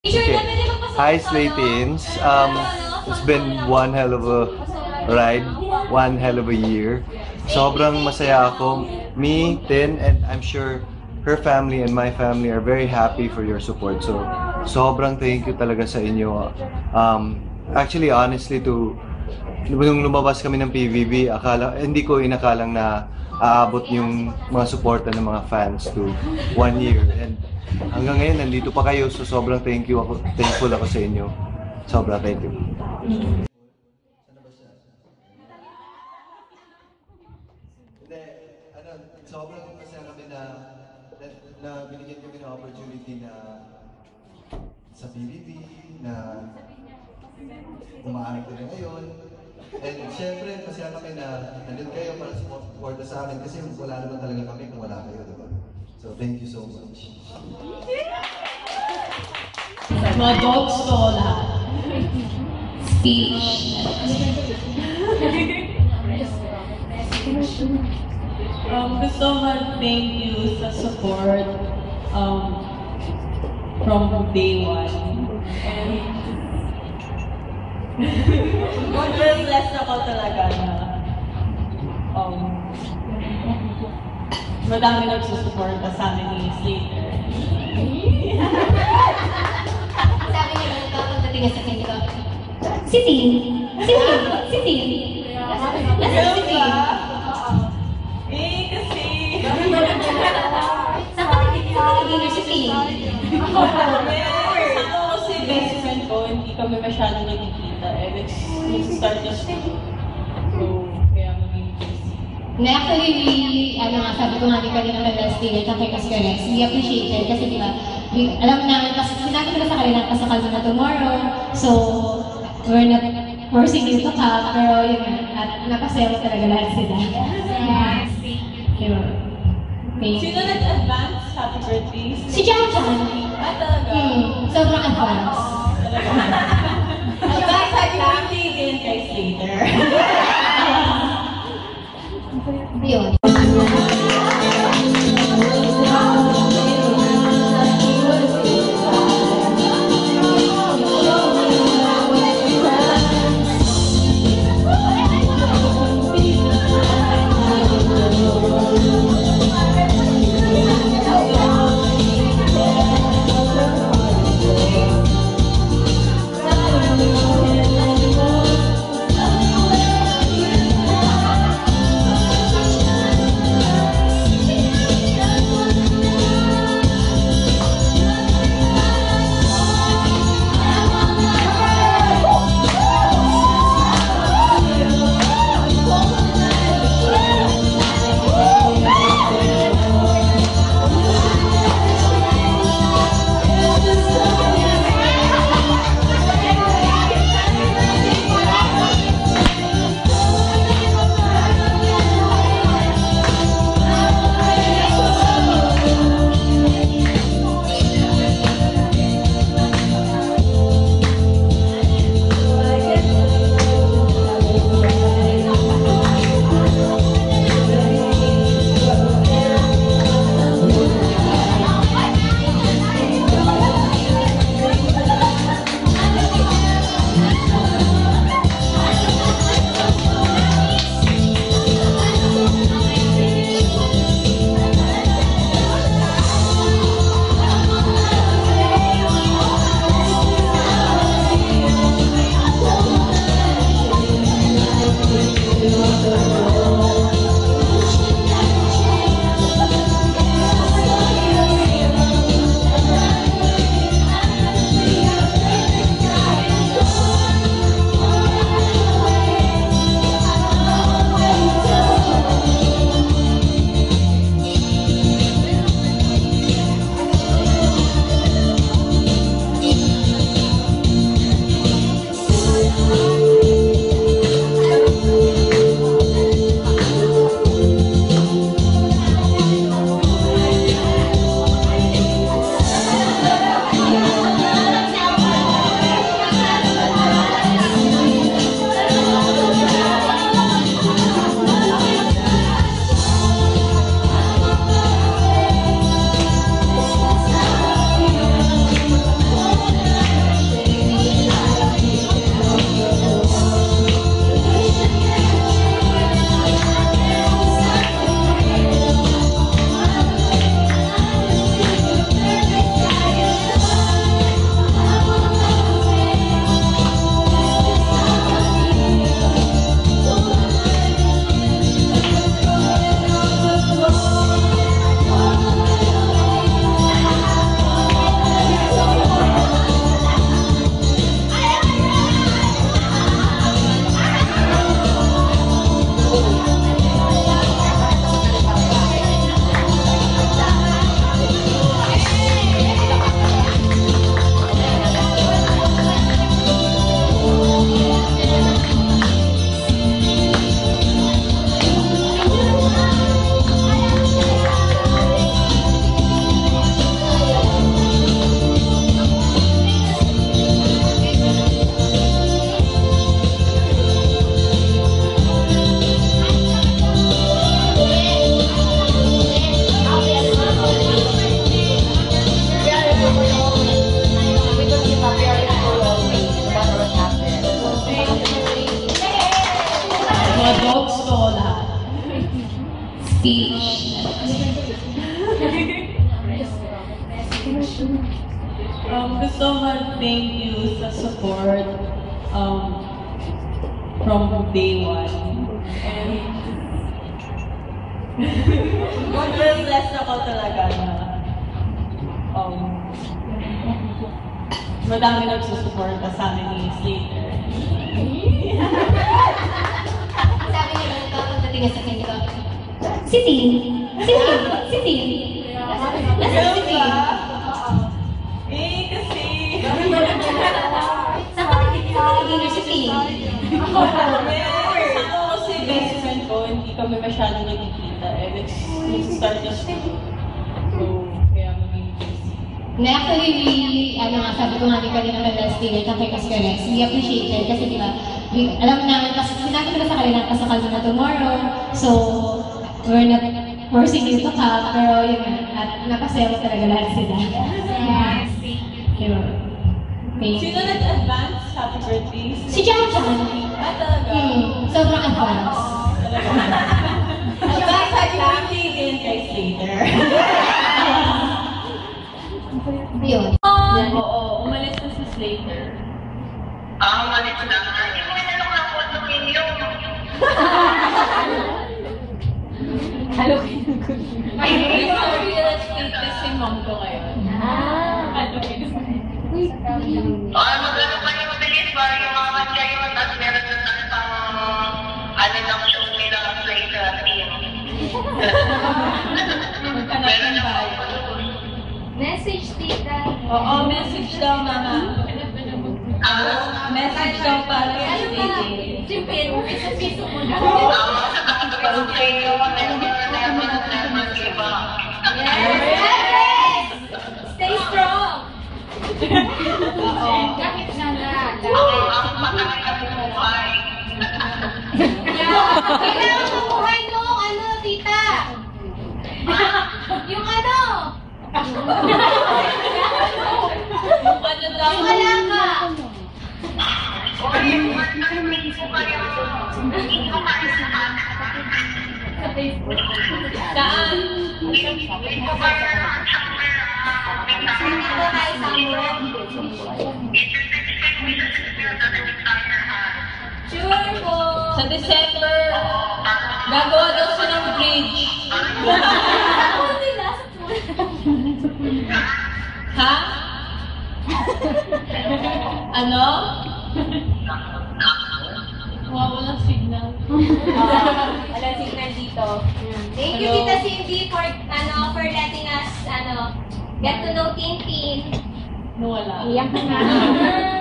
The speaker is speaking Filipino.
Okay. Hi, Slaytins. Um, it's been one hell of a ride, one hell of a year. Sobrang masaya ako. Me, Tin, and I'm sure her family and my family are very happy for your support. So, sobrang thank you talaga sa inyo. Um, actually, honestly, to nung lumabas kami ng PVB, akala, hindi ko inakalang na aabot yung mga suporta ng mga fans to one year. And hanggang ngayon, nandito pa kayo. So sobrang thank you ako, thankful ako sa inyo. Sobrang thank you. Ano, sobrang masaya na, na, na binigyan kami ng opportunity na sa PBB, na umaanap ko na ngayon. And syempre, masaya kami na nandun kayo para support sa amin kasi wala naman talaga kami kung wala kayo, diba? So thank you so much. To lahat. Speech. um, gusto mag-thank you sa support um, from day one. And blessed ako talaga na um, madami nagsusuporta sa amin ni Slater. Sabi niya nung pagdating niya sa kanya ko, si Tin, si Tin, si Tin. Nasaan si Tin? Eh, kasi... Sa si Tin? Yes, ako kasi best friend ko, hindi kami masyado nagkikita. And it's, start na school. Na actually, we, ano nga, sabi ko nga din kanina kay Leslie at kay Cascares, we appreciate it kasi di ba, we, alam namin, pas, sinabi ko na sa kanila, pasakal na tomorrow, so, we're not forcing you to come, pero yun at napasaya mo talaga lahat sila. Yes, yun. Thank you. Sino nag-advance? Happy birthday? Si Jan Jan. Ah, talaga? Hmm, sobrang advance. Talaga. Advance happy birthday din kay Fish. um, gusto man, thank you sa support um, from day one. And Wonderblessed ako talaga na um, madami nagsusuporta sa amin ni Slater. Sabi niya, kapag dating sa kanya, si Tin, si Tin, si Tin. Nasaan si Tin? Eh, kasi... Naging si Tin? Yes, ako kasi best friend ko, hindi kami masyadong nagkikita. And it's, start na school. So, kaya maging busy. Na actually, we, ano nga, sabi ko nga din kanina kay Leslie at kay Cascares, we appreciate it kasi di ba, we, alam namin, kasi sinabi ko na sa kanila, pasakal na tomorrow, so, we're not forcing you to come, pero yun nga, at napasaya talaga lahat sila. Yes, yun. Thank Sino you. nag-advance? Happy birthday? Si Chan Chan, Ah, talaga? hmm, sobrang advance. Talaga. Advance happy birthday din kay Slater. Yun. Oo, umalis na si Slater. Ah, mali ko lang. Hindi mo inalok ng condominium. Ay, real estate kasi mom ko ngayon. Ah, magano pa yung mabilis ba? Yung mga kanya yun, at meron na sa isang ano ng show nila later at team. Magkanap ng bahay. Message, tita. Oo, message daw, mama. Ah, Message daw para sa Slater. Siyempre, sa piso mo na. Yung ano? Yung ano daw? Yung kayo Saan? Sure po. Sa December, gagawa daw siya ng bridge. Ako nila sa Ha? ano? Walang signal. Wala signal dito. Thank you, Hello. Tita Cindy, for, ano, for letting us, ano, get to know Tintin. No, wala. Iyak na.